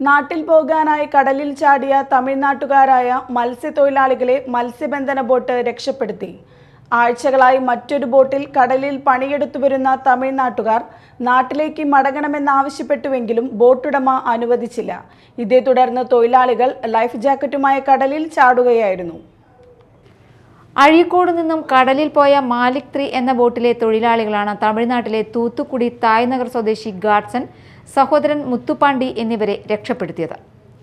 നാട്ടിൽ പോകാനായി കടലിൽ ചാടിയ തമിഴ്നാട്ടുകാരായ മത്സ്യത്തൊഴിലാളികളെ മത്സ്യബന്ധന ബോട്ട് രക്ഷപ്പെടുത്തി. ആഴ്ചകളായി മറ്റൊരു ബോട്ടിൽ കടലിൽ പണിയെടുത്തു വരുന്ന തമിഴ്നാട്ടുകാർ നാട്ടിലേക്ക് മടങ്ങണമെന്നാവശ്യപ്പെട്ടുവെങ്കിലും ബോട്ടുടമ അനുവദിച്ചില്ല. ഇതേ തുടർന്ന് തൊഴിലാളികൾ ലൈഫ് ജാക്കറ്റുമായി കടലിൽ ചാടുകയായിരുന്നു. അഴീക്കോട് നിന്നും കടലിൽ പോയ മാലിക് ത്രീ എന്ന ബോട്ടിലെ തൊഴിലാളികളാണ് തമിഴ്നാട്ടിലെ തൂത്തുക്കുടി തായ്നഗർ സ്വദേശി ഗാഡ്സൺ സഹോദരൻ മുത്തുപാണ്ടി എന്നിവരെ രക്ഷപ്പെടുത്തിയത്.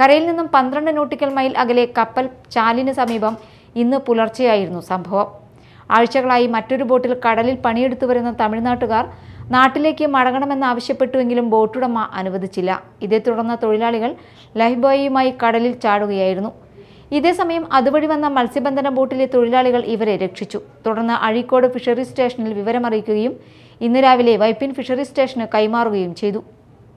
കരയിൽ നിന്നും പന്ത്രണ്ട് നോട്ടിക്കൽ മൈൽ അകലെ കപ്പൽ ചാലിന് സമീപം ഇന്ന് പുലർച്ചെയായിരുന്നു സംഭവം. ആഴ്ചകളായി മറ്റൊരു ബോട്ടിൽ കടലിൽ പണിയെടുത്തു വരുന്ന തമിഴ്നാട്ടുകാർ നാട്ടിലേക്ക് മടങ്ങണമെന്നാവശ്യപ്പെട്ടുവെങ്കിലും ബോട്ടുടമ അനുവദിച്ചില്ല. ഇതേ തുടർന്ന് തൊഴിലാളികൾ ലൈഫ് ബോയിയുമായി കടലിൽ ചാടുകയായിരുന്നു. ഇതേസമയം അതുവഴി വന്ന മത്സ്യബന്ധന ബോട്ടിലെ തൊഴിലാളികൾ ഇവരെ രക്ഷിച്ചു. തുടർന്ന് അഴീക്കോട് ഫിഷറീസ് സ്റ്റേഷനിൽ വിവരമറിയിക്കുകയും ഇന്ന് രാവിലെ വൈപ്പിൻ ഫിഷറീസ് സ്റ്റേഷന് കൈമാറുകയും ചെയ്തു.